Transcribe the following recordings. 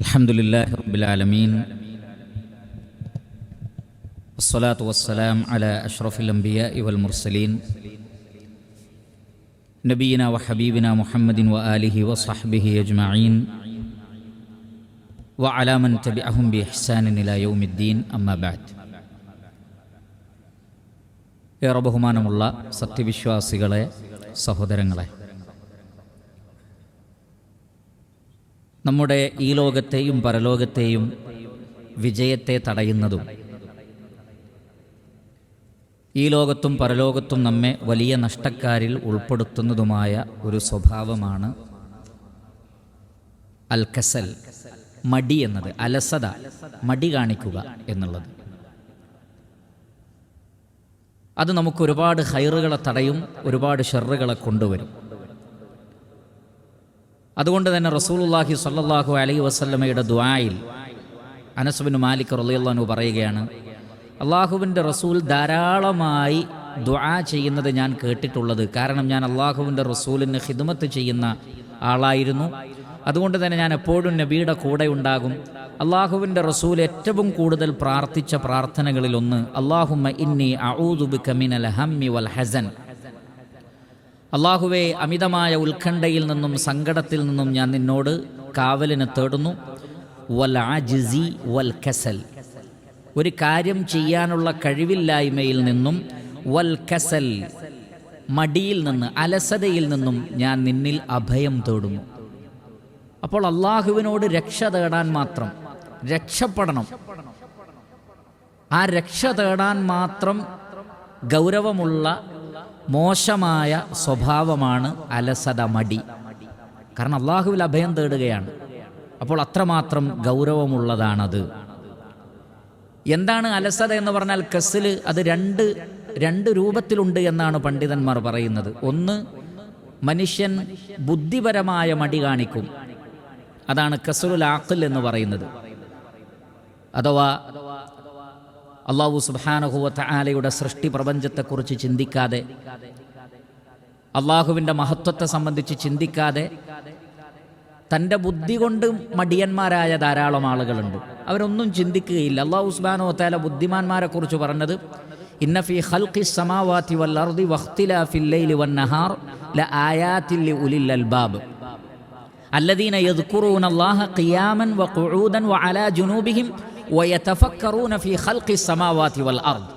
الحمد لله رب العالمين والصلاة والسلام على أشرف الأنبياء والمرسلين نبينا وحبيبنا محمد وآله وصحبه أجمعين وعلى من تبعهم بإحسان إلى يوم الدين أما بعد ഏറെ ബഹുമാനമുള്ള സത്യവിശ്വാസികളെ സഹോദരങ്ങളെ നമ്മുടെ ഈ ലോകത്തെയും പരലോകത്തെയും വിജയത്തെ തടയുന്നതും. ഈ ലോകത്തും പരലോകത്തും നമ്മെ വലിയ നഷ്ടക്കാരിൽ ഉൾപ്പെടുത്തുന്നതുമായ ഒരു സ്വഭാവമാണ് അൽക്കസൽ മടി എന്നത് അലസത മടി കാണിക്കുക എന്നുള്ളത്. അത് നമുക്ക് ഒരുപാട് ഹൈറുകളെ തടയും ഒരുപാട് ഷെറുകളെ കൊണ്ടുവരും. അതുകൊണ്ട് തന്നെ റസൂലുള്ളാഹി സല്ലാഹു അലൈ വസല്ലമയുടെ ദ്വായിൽ അനസുബിൻ മാലിക് റളിയല്ലാഹു പറയുകയാണ് അള്ളാഹുവിന്റെ റസൂൽ ധാരാളമായി ദ്വാ ചെയ്യുന്നത് ഞാൻ കേട്ടിട്ടുള്ളത്. കാരണം ഞാൻ അള്ളാഹുവിന്റെ റസൂലിന് ഹിദ്മത്ത് ചെയ്യുന്ന ആളായിരുന്നു. അതുകൊണ്ട് തന്നെ ഞാൻ എപ്പോഴും നബിയുടെ കൂടെ ഉണ്ടാകും. അള്ളാഹുവിന്റെ റസൂൽ ഏറ്റവും കൂടുതൽ പ്രാർത്ഥിച്ച പ്രാർത്ഥനകളിലൊന്ന് അള്ളാഹുമ്മ ഇന്നി അഊദുബിക മിനൽ ഹമ്മി വൽ ഹസൻ. അള്ളാഹുവെ അമിതമായ ഉത്കണ്ഠയിൽ നിന്നും സങ്കടത്തിൽ നിന്നും ഞാൻ നിന്നോട് കാവലിന് തേടുന്നു. വൽ ആജിസി വൽ കസൽ. ഒരു കാര്യം ചെയ്യാനുള്ള കഴിവില്ലായ്മയിൽ നിന്നും വൽ കസൽ മടിയിൽ നിന്ന് അലസതയിൽ നിന്നും ഞാൻ നിന്നിൽ അഭയം തേടുന്നു. അപ്പോൾ അള്ളാഹുവിനോട് രക്ഷ തേടാൻ മാത്രം രക്ഷപ്പെടണം. ആ രക്ഷ തേടാൻ മാത്രം ഗൗരവമുള്ള മോശമായ സ്വഭാവമാണ് അലസത മടി കാരണം അള്ളാഹുവിൽ അഭയം തേടുകയാണ്. അപ്പോൾ അത്രമാത്രം ഗൗരവമുള്ളതാണത്. എന്താണ് അലസത എന്ന് പറഞ്ഞാൽ കസിൽ അത് രണ്ട് രണ്ട് രൂപത്തിലുണ്ട് എന്നാണ് പണ്ഡിതന്മാർ പറയുന്നത്. ഒന്ന് മനുഷ്യൻ ബുദ്ധിപരമായ മടി കാണിക്കും. അതാണ് കസറുൽ ആക്കിൽ എന്ന് പറയുന്നത്. അഥവാ അള്ളാഹു സുബാനഹുവത്ത ആലയുടെ സൃഷ്ടി പ്രപഞ്ചത്തെക്കുറിച്ച് ചിന്തിക്കാതെ അള്ളാഹുവിന്റെ മഹത്വത്തെ സംബന്ധിച്ച് ചിന്തിക്കാതെ തന്റെ ബുദ്ധി കൊണ്ട് മടിയന്മാരായ ധാരാളം ആളുകളുണ്ട്. അവരൊന്നും ചിന്തിക്കുകയില്ല. അള്ളാഹു ഉസ്മാനോ ബുദ്ധിമാന്മാരെ ബുദ്ധിമാന്മാരെക്കുറിച്ച് പറഞ്ഞത് ഇന്നഫി ഹൽഖി സമാവാത്തി വൽ അർദി വൻ നഹാർ ല ആയാത്തിൽ ഉലിൽ അൽബാബ്. അല്ലദീന യദ്കുറൂൻ അല്ലാഹ ഖിയാമൻ വഖുഊദൻ വഅലാ ജുനൂബിഹിം ഫി ഖൽഖി സമാവാതി വൽ അർദ്.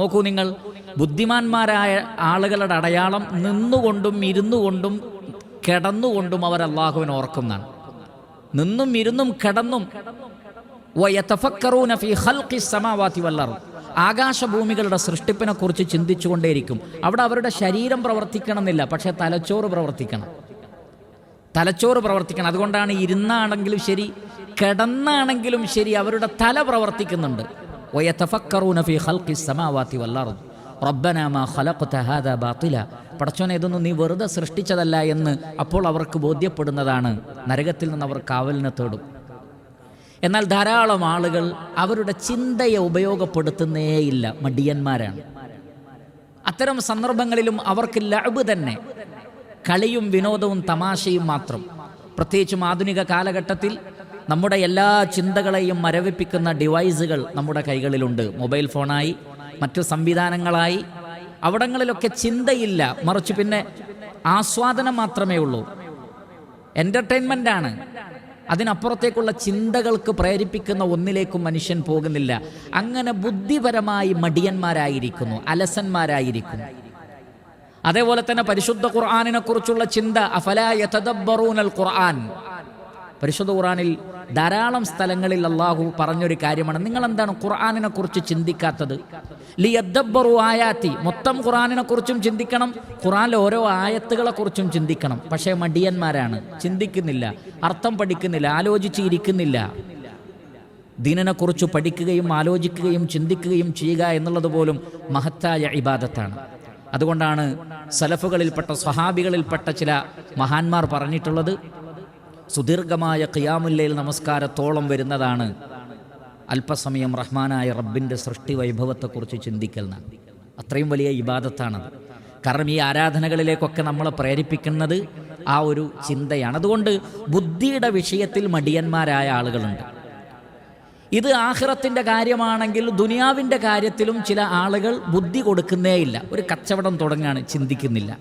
നോക്കൂ നിങ്ങൾ ബുദ്ധിമാന്മാരായ ആളുകളുടെ അടയാളം നിന്നുകൊണ്ടും ഇരുന്നുകൊണ്ടും കിടന്നുകൊണ്ടും അവർ അള്ളാഹുവിനെ ഓർക്കുന്നതാണ്. നിന്നും ഇരുന്നും കിടന്നും ഫി ഖൽഖി സമാവാതി വൽ അർദ്. ആകാശഭൂമികളുടെ സൃഷ്ടിപ്പിനെക്കുറിച്ച് ചിന്തിച്ചുകൊണ്ടേയിരിക്കും. അവിടെ അവരുടെ ശരീരം പ്രവർത്തിക്കണമെന്നില്ല പക്ഷേ തലച്ചോറ് പ്രവർത്തിക്കണം. തലച്ചോറ് പ്രവർത്തിക്കണം. അതുകൊണ്ടാണ് ഇരുന്നാണെങ്കിലും ശരി കിടന്നാണെങ്കിലും ശരി അവരുടെ തല പ്രവർത്തിക്കുന്നുണ്ട്. മാ ഖലഖ്ത ഹാദാ പടച്ചോനെ ഇതൊന്നും നീ വെറുതെ സൃഷ്ടിച്ചതല്ല എന്ന് അപ്പോൾ അവർക്ക് ബോധ്യപ്പെടുന്നതാണ്. നരകത്തിൽ നിന്ന് അവർ കാവലിനെ തേടും. എന്നാൽ ധാരാളം ആളുകൾ അവരുടെ ചിന്തയെ ഉപയോഗപ്പെടുത്തുന്നേയില്ല. മടിയന്മാരാണ്. അത്തരം സന്ദർഭങ്ങളിലും അവർക്ക് ലഅബ് തന്നെ. കളിയും വിനോദവും തമാശയും മാത്രം. പ്രത്യേകിച്ചും ആധുനിക കാലഘട്ടത്തിൽ നമ്മുടെ എല്ലാ ചിന്തകളെയും മരവിപ്പിക്കുന്ന ഡിവൈസുകൾ നമ്മുടെ കൈകളിലുണ്ട്. മൊബൈൽ ഫോണായി മറ്റു സംവിധാനങ്ങളായി. അവിടങ്ങളിലൊക്കെ ചിന്തയില്ല. മറിച്ച് പിന്നെ ആസ്വാദനം മാത്രമേ ഉള്ളൂ. എന്റർടൈൻമെന്റ് ആണ് അതിനപ്പുറത്തേക്കുള്ള ചിന്തകൾക്ക് പ്രേരിപ്പിക്കുന്ന ഒന്നിലേക്കും മനുഷ്യൻ പോകുന്നില്ല. അങ്ങനെ ബുദ്ധിപരമായി മടിയന്മാരായിരിക്കുന്നു അലസന്മാരായിരിക്കുന്നു അതേപോലെ തന്നെ പരിശുദ്ധ ഖുർആാനിനെ കുറിച്ചുള്ള ചിന്ത അഫലായതബറൂനൽ ഖുർആൻ പരിശുദ്ധ ഖുർആനിൽ ധാരാളം സ്ഥലങ്ങളിൽ അള്ളാഹു പറഞ്ഞൊരു കാര്യമാണ്. നിങ്ങൾ എന്താണ് ഖുർആാനിനെ കുറിച്ച് ചിന്തിക്കാത്തത്? ലിയദ്ബറു ആയാത്തി. മൊത്തം ഖുർആാനിനെ കുറിച്ചും ചിന്തിക്കണം. ഖുർആാനിലെ ഓരോ ആയത്തുകളെ കുറിച്ചും ചിന്തിക്കണം. പക്ഷേ മടിയന്മാരാണ്. ചിന്തിക്കുന്നില്ല. അർത്ഥം പഠിക്കുന്നില്ല. ആലോചിച്ചിരിക്കുന്നില്ല കുറിച്ച് പഠിക്കുകയും ആലോചിക്കുകയും ചിന്തിക്കുകയും ചെയ്യുക എന്നുള്ളത് പോലും മഹത്തായ ഇബാദത്താണ്. അതുകൊണ്ടാണ് സലഫുകളിൽപ്പെട്ട സ്വഹാബികളിൽപ്പെട്ട ചില മഹാന്മാർ പറഞ്ഞിട്ടുള്ളത് സുദീർഘമായ ഖിയാമുല്ലയിൽ നമസ്കാരത്തോളം വരുന്നതാണ് അല്പസമയം റഹ്മാനായ റബ്ബിന്റെ സൃഷ്ടി വൈഭവത്തെക്കുറിച്ച് ചിന്തിക്കൽ അത്രയും വലിയ ഇബാദത്താണത്. കാരണം ഈ ആരാധനകളിലേക്കൊക്കെ നമ്മളെ പ്രേരിപ്പിക്കുന്നത് ആ ഒരു ചിന്തയാണ്. അതുകൊണ്ട് ബുദ്ധിയുടെ വിഷയത്തിൽ മടിയന്മാരായ ആളുകളുണ്ട്. ഇത് ആഹ്റത്തിന്റെ കാര്യമാണെങ്കിൽ ദുനിയാവിന്റെ കാര്യത്തിലും ചില ആളുകൾ ബുദ്ധി കൊടുക്കുന്നേയില്ല ഒരു കച്ചവടം തുടങ്ങുകയാണ് ചിന്തിക്കുന്നില്ല.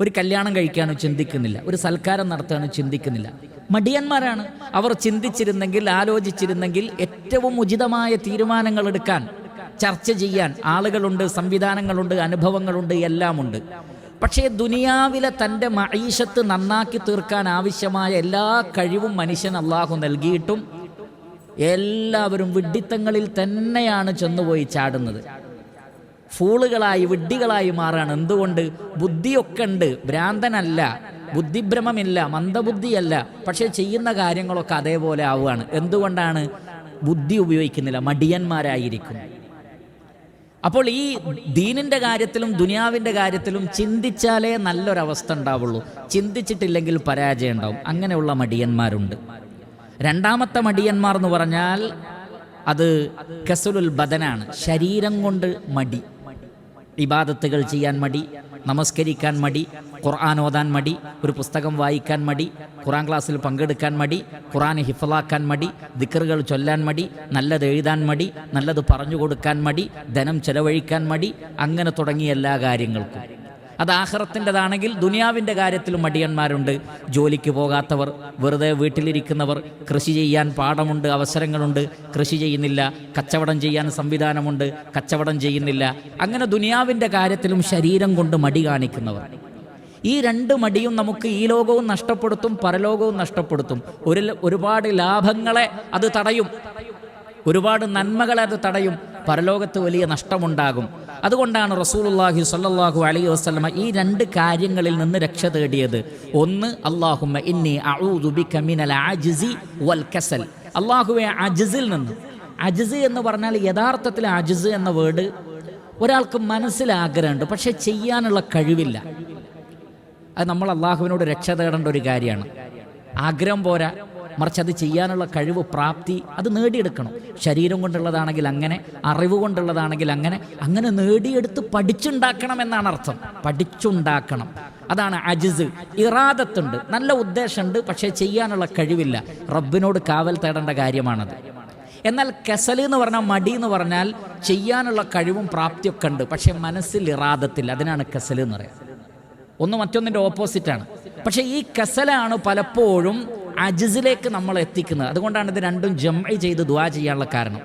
ഒരു കല്യാണം കഴിക്കാനോ ചിന്തിക്കുന്നില്ല. ഒരു സൽക്കാരം നടത്താനോ ചിന്തിക്കുന്നില്ല. മടിയന്മാരാണ്. അവർ ചിന്തിച്ചിരുന്നെങ്കിൽ ആലോചിച്ചിരുന്നെങ്കിൽ ഏറ്റവും ഉചിതമായ തീരുമാനങ്ങൾ എടുക്കാൻ ചർച്ച ചെയ്യാൻ ആളുകളുണ്ട് സംവിധാനങ്ങളുണ്ട് അനുഭവങ്ങളുണ്ട് എല്ലാമുണ്ട്. പക്ഷേ ദുനിയാവിലെ തന്റെ മഴീഷത്ത് നന്നാക്കി തീർക്കാൻ ആവശ്യമായ എല്ലാ കഴിവും മനുഷ്യൻ അള്ളാഹു നൽകിയിട്ടും എല്ലാവരും വിഡ്ഢിത്തങ്ങളിൽ തന്നെയാണ് ചെന്നുപോയി ചാടുന്നത്. ഫൂളുകളായി വിഡ്ഢികളായി മാറാണ്. എന്തുകൊണ്ട്? ബുദ്ധിയൊക്കെ ഉണ്ട്. ഭ്രാന്തനല്ല. ബുദ്ധിഭ്രമമില്ല. മന്ദബുദ്ധിയല്ല. പക്ഷേ ചെയ്യുന്ന കാര്യങ്ങളൊക്കെ അതേപോലെ ആവുകയാണ്. എന്തുകൊണ്ടാണ്? ബുദ്ധി ഉപയോഗിക്കുന്നില്ല. മടിയന്മാരായിരിക്കും. അപ്പോൾ ഈ ദീനിന്റെ കാര്യത്തിലും ദുനിയാവിന്റെ കാര്യത്തിലും ചിന്തിച്ചാലേ നല്ലൊരവസ്ഥ ഉണ്ടാവുള്ളൂ. ചിന്തിച്ചിട്ടില്ലെങ്കിൽ പരാജയം ഉണ്ടാവും അങ്ങനെയുള്ള മടിയന്മാരുണ്ട്. രണ്ടാമത്തെ മടിയന്മാർ എന്ന് പറഞ്ഞാൽ അത് കസുലുൽ ബദനാണ്. ശരീരം കൊണ്ട് മടി. ഇബാദത്തുകൾ ചെയ്യാൻ മടി നമസ്കരിക്കാൻ മടി ഖുർആൻ ഓതാൻ മടി ഒരു പുസ്തകം വായിക്കാൻ മടി ഖുറാൻ ക്ലാസ്സിൽ പങ്കെടുക്കാൻ മടി ഖുറാൻ ഹിഫലാക്കാൻ മടി ദിക്കറുകൾ ചൊല്ലാൻ മടി നല്ലത് എഴുതാൻ മടി നല്ലത് പറഞ്ഞു കൊടുക്കാൻ മടി ധനം ചെലവഴിക്കാൻ മടി അങ്ങനെ തുടങ്ങിയ എല്ലാ കാര്യങ്ങൾക്കും. അത് ആഹ്റത്തിന്റെതാണെങ്കിൽ ദുനിയാവിന്റെ കാര്യത്തിലും മടിയന്മാരുണ്ട് ജോലിക്ക് പോകാത്തവർ വെറുതെ വീട്ടിലിരിക്കുന്നവർ കൃഷി ചെയ്യാൻ പാടമുണ്ട് അവസരങ്ങളുണ്ട് കൃഷി ചെയ്യുന്നില്ല കച്ചവടം ചെയ്യാൻ സംവിധാനമുണ്ട് കച്ചവടം ചെയ്യുന്നില്ല. അങ്ങനെ ദുനിയാവിന്റെ കാര്യത്തിലും ശരീരം കൊണ്ട് മടി കാണിക്കുന്നവർ. ഈ രണ്ട് മടിയും നമുക്ക് ഈ ലോകവും നഷ്ടപ്പെടുത്തും പരലോകവും നഷ്ടപ്പെടുത്തും. ഒരു ഒരുപാട് ലാഭങ്ങളെ അത് തടയും. ഒരുപാട് നന്മകളെ അത് തടയും. പരലോകത്ത് വലിയ നഷ്ടമുണ്ടാകും. അതുകൊണ്ടാണ് റസൂലുള്ളാഹി സല്ലാഹു അലൈഹി വസ്ലമ ഈ രണ്ട് കാര്യങ്ങളിൽ നിന്ന് രക്ഷ തേടിയത്. ഒന്ന് അല്ലാഹുമ്മ ഇന്നി മിനൽ വൽ കസൽ. അല്ലാഹുവെ അജ്സിൽ നിന്ന്. അജിസ് എന്ന് പറഞ്ഞാൽ യഥാർത്ഥത്തിൽ അജിസ് എന്ന വേർഡ് ഒരാൾക്ക് മനസ്സിൽ ആഗ്രഹമുണ്ട് പക്ഷെ ചെയ്യാനുള്ള കഴിവില്ല. അത് നമ്മൾ അള്ളാഹുവിനോട് രക്ഷ തേടേണ്ട ഒരു കാര്യമാണ്. ആഗ്രഹം പോരാ. മറിച്ച് അത് ചെയ്യാനുള്ള കഴിവ് പ്രാപ്തി അത് നേടിയെടുക്കണം. ശരീരം കൊണ്ടുള്ളതാണെങ്കിൽ അങ്ങനെ അറിവ് കൊണ്ടുള്ളതാണെങ്കിൽ അങ്ങനെ അങ്ങനെ നേടിയെടുത്ത് പഠിച്ചുണ്ടാക്കണം എന്നാണ് അർത്ഥം. പഠിച്ചുണ്ടാക്കണം. അതാണ് അജിസ്. ഇറാദത്തുണ്ട്. നല്ല ഉദ്ദേശമുണ്ട് പക്ഷേ ചെയ്യാനുള്ള കഴിവില്ല. റബ്ബിനോട് കാവൽ തേടേണ്ട കാര്യമാണത്. എന്നാൽ കെസൽ എന്ന് പറഞ്ഞാൽ മടി എന്ന് പറഞ്ഞാൽ ചെയ്യാനുള്ള കഴിവും പ്രാപ്തിയൊക്കെ ഉണ്ട് പക്ഷേ മനസ്സിൽ ഇറാദത്തില്ല. അതിനാണ് കെസൽ എന്ന് പറയുന്നത്. ഒന്ന് മറ്റൊന്നിന്റെ ഓപ്പോസിറ്റാണ്. പക്ഷേ ഈ കസലാണ് പലപ്പോഴും അജിസിലേക്ക് നമ്മൾ എത്തിക്കുന്നത്. അതുകൊണ്ടാണ് ഇത് രണ്ടും ജംഐ ചെയ്ത് ദുവാ ചെയ്യാനുള്ള കാരണം.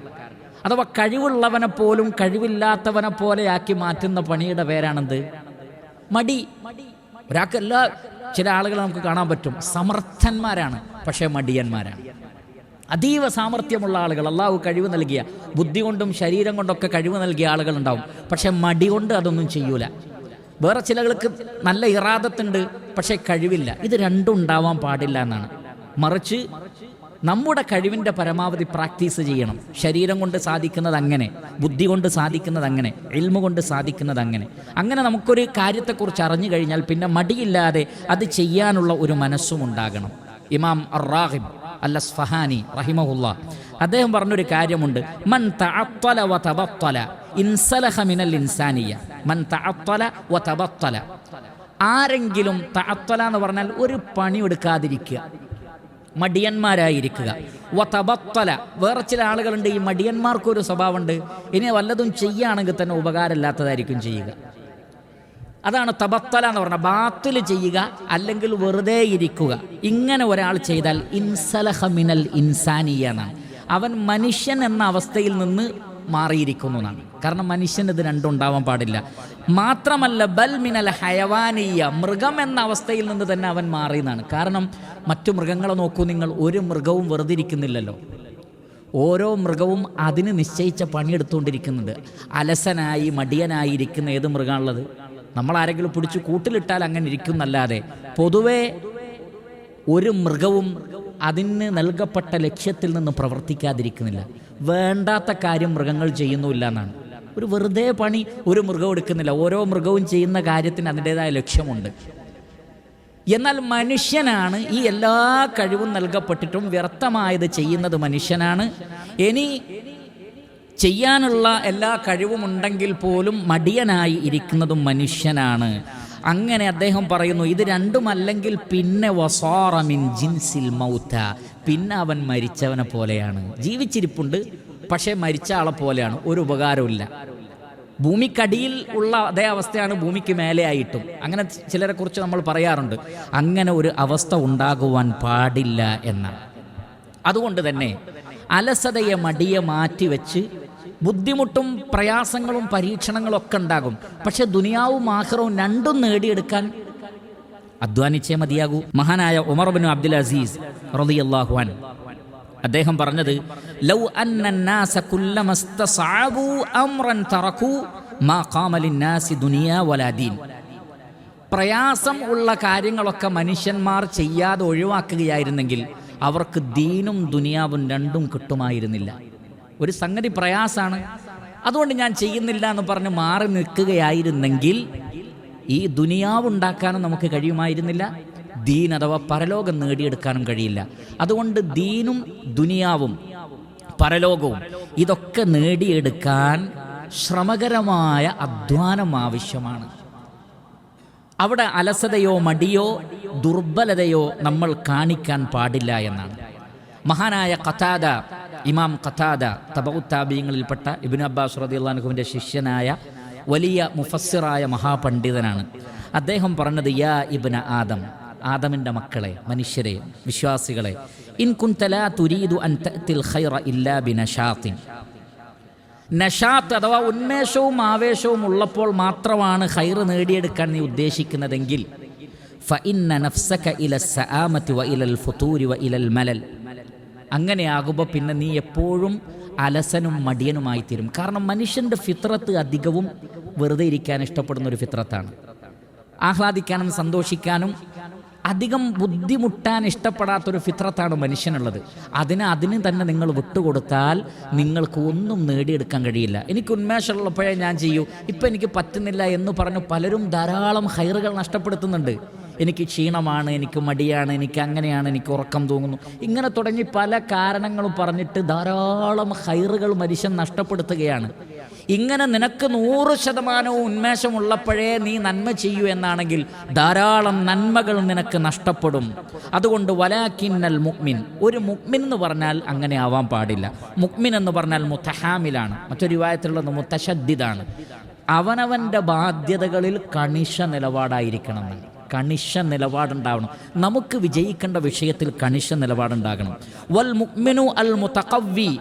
അഥവാ കഴിവുള്ളവനെ പോലും കഴിവില്ലാത്തവനെ പോലെയാക്കി മാറ്റുന്ന പണിയുടെ പേരാണെന്ത്? മടി. ഒരാൾക്ക് എല്ലാ ചില ആളുകളെ നമുക്ക് കാണാൻ പറ്റും. സമർത്ഥന്മാരാണ് പക്ഷേ മടിയന്മാരാണ്. അതീവ സാമർഥ്യമുള്ള ആളുകൾ അള്ളാഹു കഴിവ് നൽകിയ ബുദ്ധി കൊണ്ടും ശരീരം കൊണ്ടൊക്കെ കഴിവ് നൽകിയ ആളുകൾ ഉണ്ടാവും. പക്ഷെ മടി കൊണ്ട് അതൊന്നും ചെയ്യൂല. വേറെ ചിലകൾക്ക് നല്ല ഇറാദത്തുണ്ട് പക്ഷേ കഴിവില്ല. ഇത് രണ്ടും ഉണ്ടാവാൻ പാടില്ല എന്നാണ്. മറിച്ച് നമ്മുടെ കഴിവിന്റെ പരമാവധി പ്രാക്ടീസ് ചെയ്യണം. ശരീരം കൊണ്ട് സാധിക്കുന്നത് അങ്ങനെ ബുദ്ധി കൊണ്ട് സാധിക്കുന്നത് അങ്ങനെ എൽമ കൊണ്ട് സാധിക്കുന്നത് അങ്ങനെ. അങ്ങനെ നമുക്കൊരു കാര്യത്തെക്കുറിച്ച് അറിഞ്ഞു കഴിഞ്ഞാൽ പിന്നെ മടിയില്ലാതെ അത് ചെയ്യാനുള്ള ഒരു മനസ്സും ഉണ്ടാകണം. ഇമാം അറാഹിബ് അല്ല സ്ഫഹാനി റഹിമഹുല്ല അദ്ദേഹം പറഞ്ഞൊരു കാര്യമുണ്ട്. മൻ തഅത്തല വ തബത്തല ഇൻസലഹ മിനൽ ഇൻസാനിയ. മൻ തഅത്തല വ തബത്തല. ആരെങ്കിലും തഅത്തല എന്ന് പറഞ്ഞാൽ ഒരു പണി എടുക്കാതിരിക്കുക. മടിയന്മാരായിരിക്കുക. വ തബത്തല വേറെ ചില ആളുകളുണ്ട് ഈ മടിയന്മാർക്കൊരു സ്വഭാവമുണ്ട്. ഇനി വല്ലതും ചെയ്യുകയാണെങ്കിൽ തന്നെ ഉപകാരമില്ലാത്തതായിരിക്കും ചെയ്യുക. അതാണ് തബത്തല എന്ന് പറഞ്ഞാൽ ബാത്തിൽ ചെയ്യുക അല്ലെങ്കിൽ വെറുതെ ഇരിക്കുക. ഇങ്ങനെ ഒരാൾ ചെയ്താൽ ഇൻസലഹ മിനൽ ഇൻസാനിയ എന്നാണ്. അവൻ മനുഷ്യൻ എന്ന അവസ്ഥയിൽ നിന്ന് മാറിയിരിക്കുന്നു എന്നാണ്. കാരണം മനുഷ്യന് ഇത് രണ്ടും ഉണ്ടാവാൻ പാടില്ല. മാത്രമല്ല ബൽ മിനൽ ഹയവാനീയ മൃഗം എന്ന അവസ്ഥയിൽ നിന്ന് തന്നെ അവൻ മാറി എന്നാണ്. കാരണം മറ്റു മൃഗങ്ങളെ നോക്കൂ നിങ്ങൾ ഒരു മൃഗവും വെറുതെ ഇരിക്കുന്നില്ലല്ലോ. ഓരോ മൃഗവും അതിന് നിശ്ചയിച്ച പണിയെടുത്തുകൊണ്ടിരിക്കുന്നുണ്ട്. അലസനായി മടിയനായി ഇരിക്കുന്ന ഏത് മൃഗമാണുള്ളത് നമ്മൾ ആരെങ്കിലും പിടിച്ച് കൂട്ടിലിട്ടാൽ അങ്ങനെ ഇരിക്കുന്നല്ലാതെ പൊതുവേ ഒരു മൃഗവും അതിന് നൽകപ്പെട്ട ലക്ഷ്യത്തിൽ നിന്ന് പ്രവർത്തിക്കാതിരിക്കുന്നില്ല. വേണ്ടാത്ത കാര്യം മൃഗങ്ങൾ ചെയ്യുന്നുമില്ല എന്നാണ്. ഒരു വെറുതെ പണി ഒരു മൃഗം എടുക്കുന്നില്ല. ഓരോ മൃഗവും ചെയ്യുന്ന കാര്യത്തിന് അതിന്റെതായ ലക്ഷ്യമുണ്ട്. എന്നാൽ മനുഷ്യനാണ് ഈ എല്ലാ കഴിവും നൽകപ്പെട്ടിട്ടും വ്യർത്ഥമായത് ചെയ്യുന്നത് മനുഷ്യനാണ്. ഇനി ചെയ്യാനുള്ള എല്ലാ കഴിവും ഉണ്ടെങ്കിൽ പോലും മടിയനായി ഇരിക്കുന്നതും മനുഷ്യനാണ്. അങ്ങനെ അദ്ദേഹം പറയുന്നു ഇത് രണ്ടുമല്ലെങ്കിൽ പിന്നെ വസാറമിൻ ജിൻസിൽ മൗത്ത. പിന്നെ അവൻ മരിച്ചവനെ പോലെയാണ്. ജീവിച്ചിരിപ്പുണ്ട് പക്ഷേ മരിച്ച ആളെ പോലെയാണ്. ഒരു ഉപകാരമില്ല ഭൂമിക്കടിയിൽ ഉള്ള അതേ അവസ്ഥയാണ് ഭൂമിക്ക് മേലെയായിട്ടും. അങ്ങനെ ചിലരെ കുറിച്ച് നമ്മൾ പറയാറുണ്ട് അങ്ങനെ ഒരു അവസ്ഥ ഉണ്ടാകുവാൻ പാടില്ല എന്നാണ്. അതുകൊണ്ട് തന്നെ അലസതയെ മടിയെ മാറ്റിവെച്ച് ബുദ്ധിമുട്ടും പ്രയാസങ്ങളും പരീക്ഷണങ്ങളും ഒക്കെ ഉണ്ടാകും. പക്ഷെ ദുനിയാവും ആഹ്റവും രണ്ടും നേടിയെടുക്കാൻ അധ്വാനിച്ചേ മതിയാകൂ. മഹാനായ ഉമർ ബിൻ അബ്ദുൽ അസീസ് അദ്ദേഹം പറഞ്ഞത് ലൗ മാ പ്രയാസം ഉള്ള കാര്യങ്ങളൊക്കെ മനുഷ്യന്മാർ ചെയ്യാതെ ഒഴിവാക്കുകയായിരുന്നെങ്കിൽ അവർക്ക് ദീനും ദുനിയാവും രണ്ടും കിട്ടുമായിരുന്നില്ല. ഒരു സംഗതി പ്രയാസമാണ് അതുകൊണ്ട് ഞാൻ ചെയ്യുന്നില്ല എന്ന് പറഞ്ഞ് മാറി നിൽക്കുകയായിരുന്നെങ്കിൽ ഈ ദുനിയാവ് ഉണ്ടാക്കാനും നമുക്ക് കഴിയുമായിരുന്നില്ല. ദീൻ അഥവാ പരലോകം നേടിയെടുക്കാനും കഴിയില്ല. അതുകൊണ്ട് ദീനും ദുനിയാവും പരലോകവും ഇതൊക്കെ നേടിയെടുക്കാൻ ശ്രമകരമായ അധ്വാനം ആവശ്യമാണ്. അവിടെ അലസതയോ മടിയോ ദുർബലതയോ നമ്മൾ കാണിക്കാൻ പാടില്ല എന്നാണ്. മഹാനായ കഥാദ ഇമാം കഥാദ തബൗത്താബീങ്ങളിൽപ്പെട്ട ഇബിൻ അബ്ബാസ് റദിയുള്ളാൻഹുവിന്റെ ശിഷ്യനായ വലിയ മുഫസ്സിറായ മഹാപണ്ഡിതനാണ്. അദ്ദേഹം പറഞ്ഞത് യാ ഇബ്ന ആദം ആദമിന്റെ മക്കളെ മനുഷ്യരെ വിശ്വാസികളെ ഇൻ കുന്തലാ തുരീദു അൻ ഖൈറ ഇല്ലാ ബിനഷാത്തിൻ. നഷാത്ത് അഥവാ ഉന്മേഷവും ആവേശവും ഉള്ളപ്പോൾ മാത്രമാണ് ഹൈറ് നേടിയെടുക്കാൻ നീ ഉദ്ദേശിക്കുന്നതെങ്കിൽ ഫഇന്ന നഫ്സക ഇല സആമത്തി വ ഇലൽ ഫുതൂരി വ ഇലൽ മലൽ. അങ്ങനെയാകുമ്പോൾ പിന്നെ നീ എപ്പോഴും അലസനും മടിയനുമായി തീരും കാരണം മനുഷ്യന്റെ ഫിത്രത്ത് അധികവും വെറുതെ ഇരിക്കാൻ ഇഷ്ടപ്പെടുന്ന ഒരു ഫിത്രത്താണ് ആഹ്ലാദിക്കാനും സന്തോഷിക്കാനും അധികം ബുദ്ധിമുട്ടാൻ ഇഷ്ടപ്പെടാത്തൊരു ഫിത്രത്താണ് മനുഷ്യനുള്ളത്. അതിന് അതിന് തന്നെ നിങ്ങൾ വിട്ടുകൊടുത്താൽ നിങ്ങൾക്ക് ഒന്നും നേടിയെടുക്കാൻ കഴിയില്ല. എനിക്ക് ഉന്മേഷമുള്ളപ്പോഴേ ഞാൻ ചെയ്യൂ. ഇപ്പം എനിക്ക് പറ്റുന്നില്ല എന്ന് പറഞ്ഞു പലരും ധാരാളം ഹൈറുകൾ നഷ്ടപ്പെടുത്തുന്നുണ്ട്. എനിക്ക് ക്ഷീണമാണ് എനിക്ക് മടിയാണ് എനിക്ക് അങ്ങനെയാണ് എനിക്ക് ഉറക്കം തൂങ്ങുന്നു. ഇങ്ങനെ തുടങ്ങി പല കാരണങ്ങളും പറഞ്ഞിട്ട് ധാരാളം ഹൈറുകൾ മനുഷ്യൻ നഷ്ടപ്പെടുത്തുകയാണ്. ഇങ്ങനെ നിനക്ക് നൂറ് ശതമാനവും ഉന്മേഷമുള്ളപ്പോഴേ നീ നന്മ ചെയ്യൂ എന്നാണെങ്കിൽ ധാരാളം നന്മകൾ നിനക്ക് നഷ്ടപ്പെടും. അതുകൊണ്ട് വലാക്കിന്നൽ മുക്മിൻ ഒരു മുക്മിൻ എന്ന് പറഞ്ഞാൽ അങ്ങനെ ആവാൻ പാടില്ല. മുക്മിൻ എന്ന് പറഞ്ഞാൽ മുത്തഹാമിലാണ് മറ്റൊരു വിവാഹത്തിലുള്ളത് മുത്തശദ്ദിദാണ് അവനവന്റെ ബാധ്യതകളിൽ കണിശ നിലപാടായിരിക്കണം. കണിശ നിലപാടുണ്ടാവണം. നമുക്ക് വിജയിക്കേണ്ട വിഷയത്തിൽ കണിഷ നിലപാടുണ്ടാകണം. വൽ മുക്മിനു അൽ മുത്തക്കവി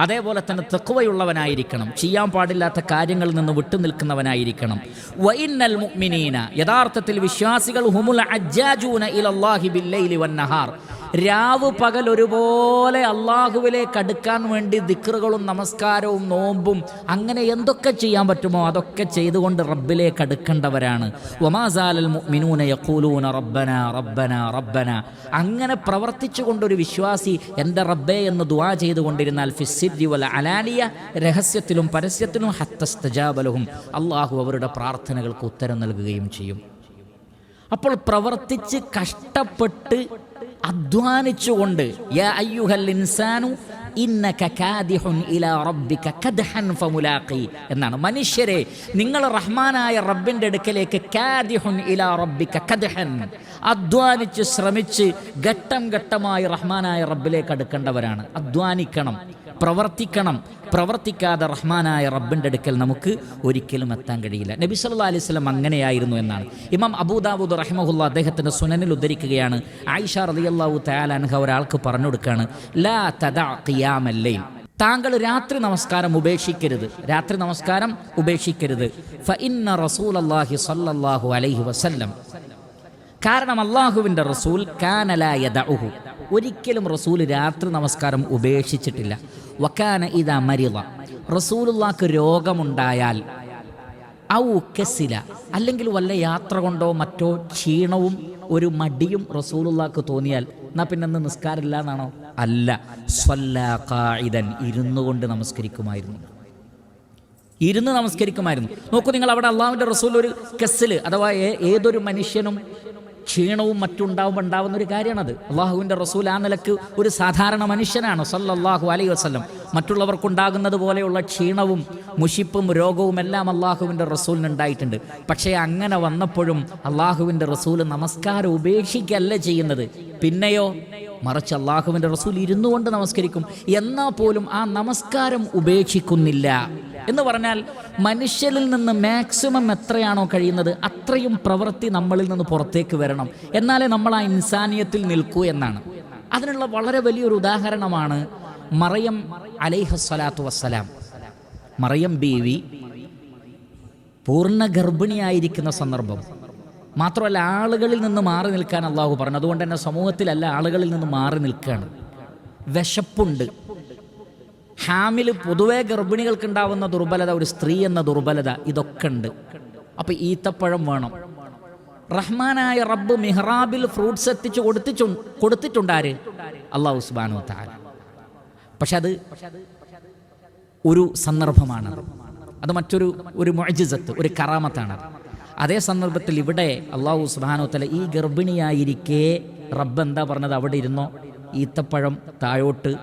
അതേപോലെ തന്നെ തെക്കുവയുള്ളവനായിരിക്കണം ചെയ്യാൻ പാടില്ലാത്ത കാര്യങ്ങളിൽ നിന്ന് വിട്ടുനിൽക്കുന്നവനായിരിക്കണം വൈന്നൽ മുക്മിനീന യഥാർത്ഥത്തിൽ വിശ്വാസികൾ ഹുമുൽ അജ്ജാജൂന ഇലല്ലാഹി ബില്ലൈലി വന്നഹാർ. രാവ് പകൽ ഒരുപോലെ അള്ളാഹുവിലേക്ക് അടുക്കാൻ വേണ്ടി ദിക്റുകളും നമസ്കാരവും നോമ്പും അങ്ങനെ എന്തൊക്കെ ചെയ്യാൻ പറ്റുമോ അതൊക്കെ ചെയ്തുകൊണ്ട് റബ്ബിലേക്ക് അടുക്കേണ്ടവരാണ്. റബ്ബന റബ്ബന റബ്ബന. അങ്ങനെ വിശ്വാസി എന്റെ റബ്ബേ എന്ന് ദുവാ ചെയ്തുകൊണ്ടിരുന്നാൽ വല അലാലിയ രഹസ്യത്തിലും പരസ്യത്തിലും ഹത്തസ്തജാബലഹും. അള്ളാഹു അവരുടെ പ്രാർത്ഥനകൾക്ക് ഉത്തരം നൽകുകയും ചെയ്യും. അപ്പോൾ പ്രവർത്തിച്ച് കഷ്ടപ്പെട്ട് അധ്വാനിച്ചുകൊണ്ട് എന്നാണ്. മനുഷ്യരെ നിങ്ങൾ റഹ്മാനായ റബ്ബിന്റെ അടുക്കലേക്ക് ഇലാ റബ്ബിക അധ്വാനിച്ച് ശ്രമിച്ച് ഘട്ടം ഘട്ടമായി റഹ്മാനായ റബ്ബിലേക്ക് അടുക്കേണ്ടവരാണ്. അധ്വാനിക്കണം. പ്രവർത്തിക്കണം. പ്രവർത്തിക്കാതെ റഹ്മാനായ റബ്ബിന്റെ അടുക്കൽ നമുക്ക് ഒരിക്കലും എത്താൻ കഴിയില്ല. നബി സല്ലാ അലൈഹി സ്വലം അങ്ങനെയായിരുന്നു എന്നാണ്. ഇമാം അബൂദാബൂദ് റഹിമഹുല്ല അദ്ദേഹത്തിന്റെ സുനനിൽ ഉദ്ധരിക്കുകയാണ്. ആയിഷ റളിയല്ലാഹു തആലാൻഹ ഒരാൾക്ക് പറഞ്ഞു കൊടുക്കുകയാണ് ലാ തദാ ഖിയാമല്ലൈൽ താങ്കൾ രാത്രി നമസ്കാരം ഉപേക്ഷിക്കരുത്. രാത്രി നമസ്കാരം ഉപേക്ഷിക്കരുത്. ഫ ഇന്ന അള്ളാഹി സല്ലാഹു അലൈഹി വസല്ലം. കാരണം അള്ളാഹുവിന്റെ റസൂൽ കാനലായ ദഹു ഒരിക്കലും റസൂൽ രാത്രി നമസ്കാരം ഉപേക്ഷിച്ചിട്ടില്ല. വക്കാന ഇതാ മരിള റസൂലുള്ളാക്ക് രോഗമുണ്ടായാൽ ഔ കസില അല്ലെങ്കിൽ വല്ല യാത്ര കൊണ്ടോ മറ്റോ ക്ഷീണവും ഒരു മടിയും റസൂലുള്ളാക്ക് തോന്നിയാൽ എന്നാ പിന്നെ ഇന്ന് നിസ്കാരമില്ല എന്നാണോ? അല്ല. സ്വല്ലാ ഖാഇദൻ ഇരുന്നു കൊണ്ട് നമസ്കരിക്കുമായിരുന്നു. ഇരുന്ന് നമസ്കരിക്കുമായിരുന്നു. നോക്കൂ നിങ്ങൾ അവിടെ അള്ളാഹുവിന്റെ റസൂൽ ഒരു കെസ്സിൽ അഥവാ ഏതൊരു മനുഷ്യനും ക്ഷീണവും മറ്റുണ്ടാവുമ്പോൾ ഉണ്ടാവുന്ന ഒരു കാര്യമാണത്. അള്ളാഹുവിന്റെ റസൂൽ ആ നിലയ്ക്ക് ഒരു സാധാരണ മനുഷ്യനാണ് സല്ലല്ലാഹു അലൈ വസ്ലം മറ്റുള്ളവർക്കുണ്ടാകുന്നത് പോലെയുള്ള ക്ഷീണവും മുഷിപ്പും രോഗവും എല്ലാം അള്ളാഹുവിന്റെ റസൂലിന് ഉണ്ടായിട്ടുണ്ട്. പക്ഷേ അങ്ങനെ വന്നപ്പോഴും അള്ളാഹുവിന്റെ റസൂൽ നമസ്കാരം ഉപേക്ഷിക്കല്ല ചെയ്യുന്നത്. പിന്നെയോ? മറിച്ച് അള്ളാഹുവിന്റെ റസൂൽ ഇരുന്നു കൊണ്ട് നമസ്കരിക്കും. എന്നാൽ പോലും ആ നമസ്കാരം ഉപേക്ഷിക്കുന്നില്ല. എന്ന് പറഞ്ഞാൽ മനുഷ്യരിൽ നിന്ന് മാക്സിമം എത്രയാണോ കഴിയുന്നത് അത്രയും പ്രവൃത്തി നമ്മളിൽ നിന്ന് പുറത്തേക്ക് വരണം. എന്നാലേ നമ്മൾ ആ ഇൻസാനിയത്തിൽ നിൽക്കൂ എന്നാണ്. അതിനുള്ള വളരെ വലിയൊരു ഉദാഹരണമാണ് മറയം അലൈഹസ്വലാത്തു വസ്സലാം. മറിയം ബീവി പൂർണ ഗർഭിണിയായിരിക്കുന്ന സന്ദർഭം. മാത്രമല്ല ആളുകളിൽ നിന്ന് മാറി നിൽക്കാൻ അള്ളാഹു പറഞ്ഞു. അതുകൊണ്ട് തന്നെ സമൂഹത്തിലല്ല ആളുകളിൽ നിന്ന് മാറി നിൽക്കുകയാണ് വിശപ്പുണ്ട്. ഹാമിൽ പൊതുവെ ഗർഭിണികൾക്ക് ഉണ്ടാവുന്ന ദുർബലത ഒരു സ്ത്രീ എന്ന ദുർബലത ഇതൊക്കെ ഉണ്ട്. അപ്പൊ ഈത്തപ്പഴം വേണം. റഹ്മാനായ റബ്ബ് മിഹ്റാബിൽ ഫ്രൂട്ട്സ് എത്തിച്ച് കൊടുത്തിച്ചു കൊടുത്തിട്ടുണ്ട് ആര്? അള്ളാഹു സുബാനു താര പക്ഷെ അത് ഒരു സന്ദർഭമാണ്. അത് മറ്റൊരു ഒരു മൊഴിജത്ത് ഒരു കറാമത്താണ്. അതേ സന്ദർഭത്തിൽ ഇവിടെ അള്ളാഹു സുബാനോത്തല തല ഈ ഗർഭിണിയായിരിക്കെ റബ്ബ് എന്താ പറഞ്ഞത്? അവിടെ ഇരുന്നോ? ഈത്തപ്പഴം താഴോട്ട്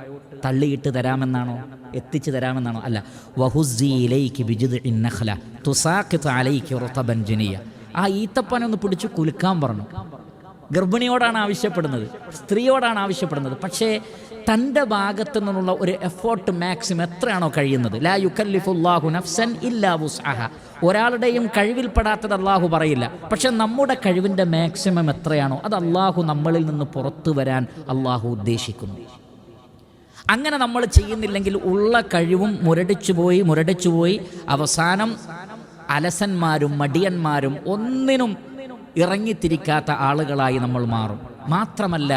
തള്ളിയിട്ട് തരാമെന്നാണോ? എത്തിച്ചു തരാമെന്നാണോ? അല്ല. വഹുസിയിലേക്ക് ബിജുദ് ഇന്നഖല തുസാഖ് അലൈക്ക് റുത്തബൻ ജനിയ. ആ ഈത്തപ്പനെ ഒന്ന് പിടിച്ച് കുലുക്കാൻ പറഞ്ഞു. ഗർഭിണിയോടാണ് ആവശ്യപ്പെടുന്നത് സ്ത്രീയോടാണ് ആവശ്യപ്പെടുന്നത്. പക്ഷേ തന്റെ ഭാഗത്തു നിന്നുള്ള ഒരു എഫോർട്ട് മാക്സിമം എത്രയാണോ കഴിയുന്നത്? ലാ യുക്കല്ലിഫുല്ലാഹു നഫ്സൻ ഇല്ലാ വുസ്അഹ. ഒരാളുടെയും കഴിവിൽപ്പെടാത്തത് അള്ളാഹു പറയില്ല. പക്ഷെ നമ്മുടെ കഴിവിന്റെ മാക്സിമം എത്രയാണോ അത് അള്ളാഹു നമ്മളിൽ നിന്ന് പുറത്തു വരാൻ അള്ളാഹു ഉദ്ദേശിക്കുന്നു. അങ്ങനെ നമ്മൾ ചെയ്യുന്നില്ലെങ്കിൽ ഉള്ള കഴിവും മുരടിച്ചു പോയി മുരടിച്ചു പോയി. അവസാനം അലസന്മാരും മടിയന്മാരും ഒന്നിനും ഇറങ്ങിത്തിരിക്കാത്ത ആളുകളായി നമ്മൾ മാറും. മാത്രമല്ല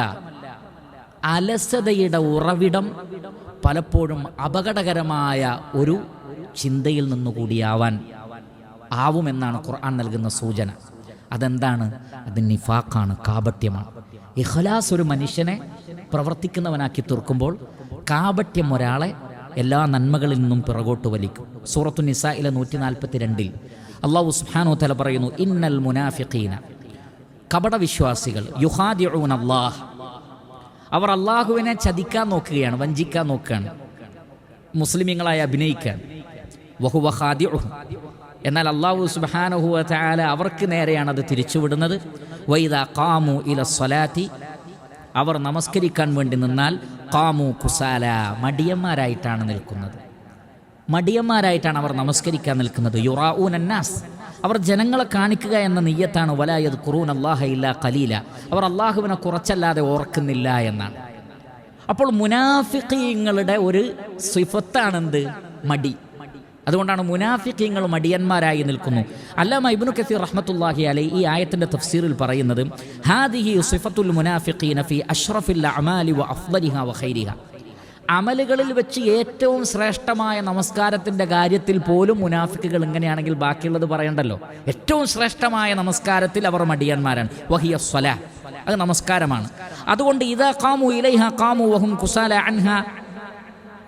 അലസതയുടെ ഉറവിടം പലപ്പോഴും അപകടകരമായ ഒരു ചിന്തയിൽ നിന്നുകൂടിയാവാൻ ആവുമെന്നാണ് ഖുർആൻ നൽകുന്ന സൂചന. അതെന്താണ്? അത് നിഫാക്കാണ് കാപട്യമാണ്. ഇഖലാസ് ഒരു മനുഷ്യനെ പ്രവർത്തിക്കുന്നവനാക്കി തീർക്കുമ്പോൾ കാപട്യം ഒരാളെ എല്ലാ നന്മകളിൽ നിന്നും പിറകോട്ട് വലിക്കും. സൂറത്തു നിസായിലെ നൂറ്റി നാൽപ്പത്തി രണ്ടിൽ അള്ളാഹു സുബ്ഹാനഹു തല പറയുന്നു ഇന്നൽ മുനാഫിഖീന കപടവിശ്വാസികൾ. യുഹാദി അള്ളാഹ് അവർ അള്ളാഹുവിനെ ചതിക്കാൻ നോക്കുകയാണ് വഞ്ചിക്കാൻ നോക്കുകയാണ് മുസ്ലിമീങ്ങളായി അഭിനയിക്കാൻ. വഹുവ ഖാദിഉഹും എന്നാൽ അള്ളാഹു സുബ്ഹാനഹു വതആല അവർക്ക് നേരെയാണ് അത് തിരിച്ചുവിടുന്നത്. വൈദ കാമു ഇല സ്വലാത്തി. അവർ നമസ്കരിക്കാൻ വേണ്ടി നിന്നാൽ കാമു കുസാല മടിയന്മാരായിട്ടാണ് നിൽക്കുന്നത്. മടിയന്മാരായിട്ടാണ് അവർ നമസ്കരിക്കാൻ നിൽക്കുന്നത്. യുറാഊൻ അന്നാസ്. അവർ ജനങ്ങളെ കാണിക്കുക എന്ന നെയ്യത്താണ് വലായത് ഖുറൂൻ അള്ളാഹ ഇല്ല കലീല അവർ അള്ളാഹുവിനെ കുറച്ചല്ലാതെ ഓർക്കുന്നില്ല എന്നാണ്. അപ്പോൾ മുനാഫിഖീങ്ങളുടെ ഒരു സിഫത്താണെന്ത്? മടി. അതുകൊണ്ടാണ് മുനാഫിഖീങ്ങൾ മടിയന്മാരായി നിൽക്കുന്നു. അല്ലാമ ഇബ്നു കസീർ റഹ്മത്തുല്ലാഹി അലൈ ഈ ആയത്തിന്റെ തഫ്സീറിൽ പറയുന്നത് ഹാദിഹി സിഫത്തുൽ മുനാഫിഖീന ഫി അഷ്റഫിൽ അമാലി വ അഫ്ദലിഹ വ ഖൈരിഹ അമലുകളിൽ വെച്ച് ഏറ്റവും ശ്രേഷ്ഠമായ നമസ്കാരത്തിന്റെ കാര്യത്തിൽ പോലും മുനാഫിക്കുകൾ ഇങ്ങനെയാണെങ്കിൽ ബാക്കിയുള്ളത് പറയണ്ടല്ലോ. ഏറ്റവും ശ്രേഷ്ഠമായ നമസ്കാരത്തിൽ അവർ മടിയന്മാരാണ്. വഹിയ സ്വല. അത് നമസ്കാരമാണ്. അതുകൊണ്ട് ഇതാ കാമു ഇലൈഹ കാമു വഹും കുസാല അൻഹ.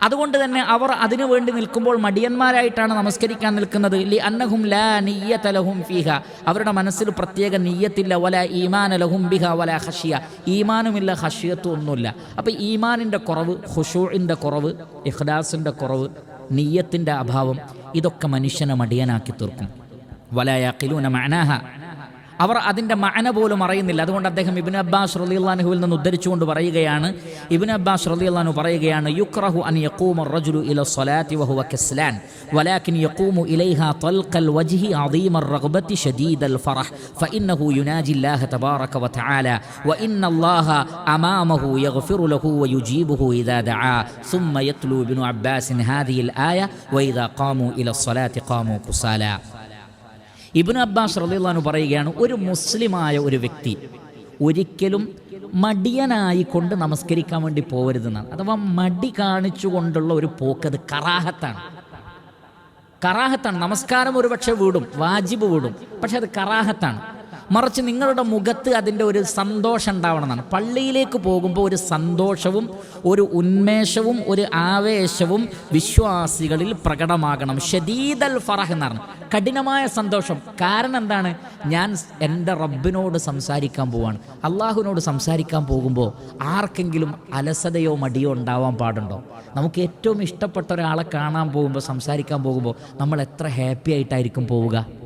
അതുകൊണ്ട് തന്നെ അവർ അതിനു വേണ്ടി നിൽക്കുമ്പോൾ മടിയന്മാരായിട്ടാണ് നമസ്കരിക്കാൻ നിൽക്കുന്നത്. ലി അന്നഹും ലാ നീയത്തലഹും ലഹും ഫീഹ. അവരുടെ മനസ്സിൽ പ്രത്യേക നീയത്തില്ല. വല ഈമാൻ ലഹും ബിഹ വല ഹഷിയ ഈമാനുമില്ല ഹഷിയത്തും ഒന്നുമില്ല. അപ്പോൾ ഈമാനിന്റെ കുറവ് ഹുഷൂഇന്റെ കുറവ് ഇഖ്ലാസിന്റെ കുറവ് നീയത്തിന്റെ അഭാവം ഇതൊക്കെ മനുഷ്യനെ മടിയനാക്കി തീർക്കും. വലയാക്കിലൂന മഅനാഹ. അവർ അതിൻ്റെ മഅന പോലും അറിയുന്നില്ല അതുകൊണ്ട് അദ്ദേഹം ഇബിൻ അബ്ബാസ് റളിയല്ലാഹുവിൽ നിന്ന് ഉദ്ധരിച്ചുകൊണ്ട് പറയുകയാണ് ഇബിൻ അബ്ബാസ് റളിയല്ലാഹു പറയുകയാണ് യുക്റഹു അൻ യഖൂമ الرجل الى الصلاه وهو كسلان ولكن يقوم اليها طلق الوجه عظيم الرغبه شديد الفرح فانه يناجي الله تبارك وتعالى وان الله امامه يغفر له ويجيبه اذا دعاه ثم يتلو ابن عباس هذه الايه واذا قاموا الى الصلاه قاموا كسالى ഇബിൻ അബ്ബാസ് റളിയല്ലാഹു പറയുകയാണ് ഒരു മുസ്ലിമായ ഒരു വ്യക്തി ഒരിക്കലും മടിയനായിക്കൊണ്ട് നമസ്കരിക്കാൻ വേണ്ടി പോകരുതെന്നാണ് അഥവാ മടി കാണിച്ചുകൊണ്ടുള്ള ഒരു പോക്കത് കറാഹത്താണ്. കറാഹത്താണ്. നമസ്കാരം ഒരുപക്ഷെ വീടും വാജിബ് വീടും പക്ഷെ അത് കറാഹത്താണ്. മറിച്ച് നിങ്ങളുടെ മുഖത്ത് അതിന്റെ ഒരു സന്തോഷം ഉണ്ടാവണം എന്നാണ് പള്ളിയിലേക്ക് പോകുമ്പോൾ ഒരു സന്തോഷവും ഒരു ഉന്മേഷവും ഒരു ആവേശവും വിശ്വാസികളിൽ പ്രകടമാകണം. ഷദീദൽ ഫറഹ് എന്നാണ്. കഠിനമായ സന്തോഷം. കാരണം എന്താണ്? ഞാൻ എന്റെ റബ്ബിനോട് സംസാരിക്കാൻ പോവാണ്. അള്ളാഹുവിനോട് സംസാരിക്കാൻ പോകുമ്പോൾ ആർക്കെങ്കിലും അലസതയോ മടിയോ ഉണ്ടാവാൻ പാടുണ്ടോ? നമുക്ക് ഏറ്റവും ഇഷ്ടപ്പെട്ട ഒരാളെ കാണാൻ പോകുമ്പോൾ സംസാരിക്കാൻ പോകുമ്പോൾ നമ്മൾ എത്ര ഹാപ്പി ആയിട്ടായിരിക്കും പോവുക?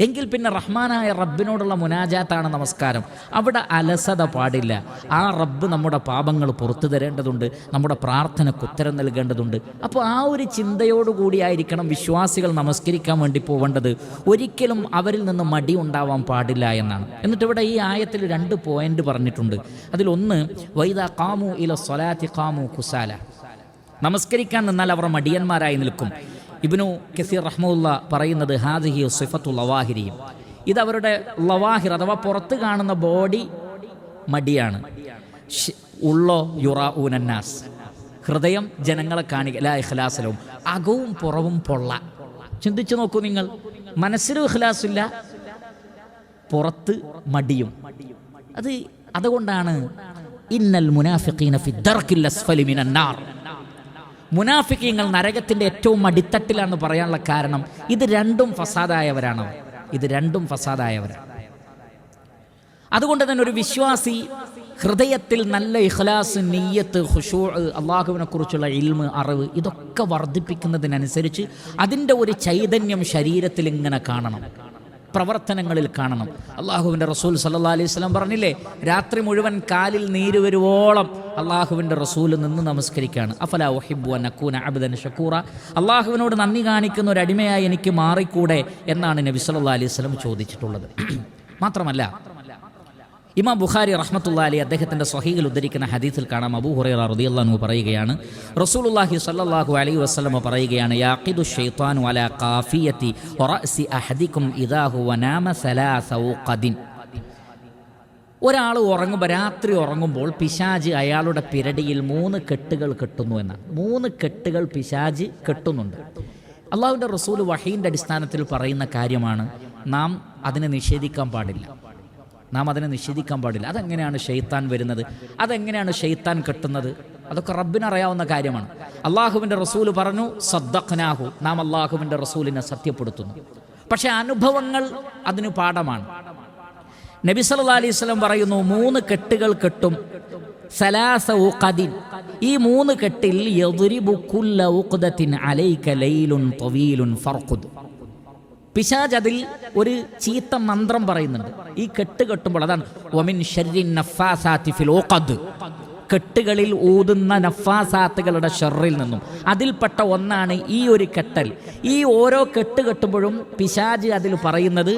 എങ്കിൽ പിന്നെ റഹ്മാനായ റബ്ബിനോടുള്ള മുനാജാത്താണ് നമസ്കാരം. അവിടെ അലസത പാടില്ല. ആ റബ്ബ് നമ്മുടെ പാപങ്ങൾ പുറത്തു തരേണ്ടതുണ്ട്. നമ്മുടെ പ്രാർത്ഥനയ്ക്ക് ഉത്തരം നൽകേണ്ടതുണ്ട്. അപ്പോൾ ആ ഒരു ചിന്തയോടുകൂടിയായിരിക്കണം വിശ്വാസികൾ നമസ്കരിക്കാൻ വേണ്ടി പോവേണ്ടത്. ഒരിക്കലും അവരിൽ നിന്ന് മടി ഉണ്ടാവാൻ പാടില്ല എന്നാണ്. എന്നിട്ട് ഇവിടെ ഈ ആയത്തിൽ രണ്ട് പോയിന്റ് പറഞ്ഞിട്ടുണ്ട്. അതിലൊന്ന് വൈദ കാമു ഇല സ്വലാത്തി കാമു കുസാല. നമസ്കരിക്കാൻ നിന്നാൽ അവർ മടിയന്മാരായി നിൽക്കും. ഇബ്നു കസീർ റഹ്മുല്ല പറയുന്നത് ഹാദിഹി സിഫത്തു ലവാഹിരിയും. ഇത് അവരുടെ ലവാഹിർ അഥവാ പുറത്ത് കാണുന്ന ബോഡി മടിയാണ്. ഉള്ളോ യുറ ഊനന്നാസ് ഹൃദയം ജനങ്ങളെ കാണിക ലാ ഇഖ്ലാസലവും അകവും പുറവും പൊള്ള. ചിന്തിച്ചു നോക്കൂ നിങ്ങൾ. മനസ്സിലും ഇഖ്ലാസില്ല പുറത്ത് മടിയും. അത് അതുകൊണ്ടാണ് ഇന്നൽ മുനാഫിഖീന ഫി ദർക്കിൽ അസ്ഫലി മിനൻ നാർ. മുനാഫിക്കങ്ങൾ നരകത്തിന്റെ ഏറ്റവും അടിത്തട്ടിലാണ് പറയാനുള്ള കാരണം ഇത് രണ്ടും ഫസാദായവരാണ്. ഇത് രണ്ടും ഫസാദായവരാണ് അതുകൊണ്ട് തന്നെ ഒരു വിശ്വാസി ഹൃദയത്തിൽ നല്ല ഇഖ്ലാസ് നെയ്യത്ത് ഹുഷൂ അള്ളാഹുവിനെ കുറിച്ചുള്ള ഇൽമ് അറിവ് ഇതൊക്കെ വർദ്ധിപ്പിക്കുന്നതിനനുസരിച്ച് അതിന്റെ ഒരു ചൈതന്യം ശരീരത്തിൽ ഇങ്ങനെ കാണണം. പ്രവർത്തനങ്ങളിൽ കാണണം. അള്ളാഹുവിന്റെ റസൂൽ സല്ലാ അലൈഹി സ്വലം പറഞ്ഞില്ലേ രാത്രി മുഴുവൻ കാലിൽ നീര് വരുവോളം അള്ളാഹുവിന്റെ റസൂൽ നിന്ന് നമസ്കരിക്കുകയാണ് അഫല ഒഹിബു നക്കൂന അബ്ദൻ ഷക്കൂറ. അള്ളാഹുവിനോട് നന്ദി കാണിക്കുന്ന ഒരു അടിമയായി എനിക്ക് മാറിക്കൂടെ എന്നാണ് നബി സല്ലാ അലൈഹി സ്വലം ചോദിച്ചിട്ടുള്ളത്. മാത്രമല്ല ഇമാം ബുഖാരി റഹ്മത്തുള്ള അലി അദ്ദേഹത്തിന്റെ സ്വഹീൽ ഉദ്ധരിക്കുന്ന ഹദീസിൽ കാണാം. അബൂ ഹുറൈറ റളിയല്ലാഹു പറയുകയാണ് റസൂലുള്ളാഹി സ്വല്ലല്ലാഹു അലൈഹി വസല്ലമ പറയുകയാണ് യാഖിദു ഇദാ ഹുവ ഖദിൻ ഒരാൾ ഉറങ്ങുമ്പോൾ രാത്രി ഉറങ്ങുമ്പോൾ പിശാജ് അയാളുടെ പിരടിയിൽ മൂന്ന് കെട്ടുകൾ കെട്ടുന്നു എന്നാണ്. മൂന്ന് കെട്ടുകൾ പിശാജ് കെട്ടുന്നുണ്ട്. അള്ളാഹുവിന്റെ റസൂൽ വഹീന്റെ അടിസ്ഥാനത്തിൽ പറയുന്ന കാര്യമാണ് നാം അതിനെ നിഷേധിക്കാൻ പാടില്ല. നാം അതിനെ നിഷേധിക്കാൻ പാടില്ല. അതെങ്ങനെയാണ് ഷെയ്ത്താൻ വരുന്നത്? അതെങ്ങനെയാണ് ഷെയ്ത്താൻ കെട്ടുന്നത്? അതൊക്കെ റബ്ബിനറിയാവുന്ന കാര്യമാണ്. അള്ളാഹുവിന്റെ റസൂൽ പറഞ്ഞു സദ്ദഖ്നാഹു. നാം അള്ളാഹുവിന്റെ റസൂലിനെ സത്യപ്പെടുത്തുന്നു. പക്ഷേ അനുഭവങ്ങൾ അതിന് പാഠമാണ്. നബി സല്ല അലൈഹി സ്വലം പറയുന്നു മൂന്ന് കെട്ടുകൾ കെട്ടും. സലാസ ഉഖദിൻ ഈ മൂന്ന് കെട്ടിൽ അലൈക ലൈലുൻ തവീലുൻ ഫർഖുദ്. പിശാജ് അതിൽ ഒരു ചീത്ത മന്ത്രം പറയുന്നുണ്ട്. ഈ കെട്ട് കെട്ടുമ്പോൾ അതാണ് ഒമിൻ നഫാസാത്തി ഫിൽ കെട്ടുകളിൽ ഊതുന്ന നഫാസാത്തുകളുടെ ഷെറിൽ നിന്നും. അതിൽപ്പെട്ട ഒന്നാണ് ഈ ഒരു കെട്ടൽ. ഈ ഓരോ കെട്ട് കെട്ടുമ്പോഴും പിശാജ് അതിൽ പറയുന്നത്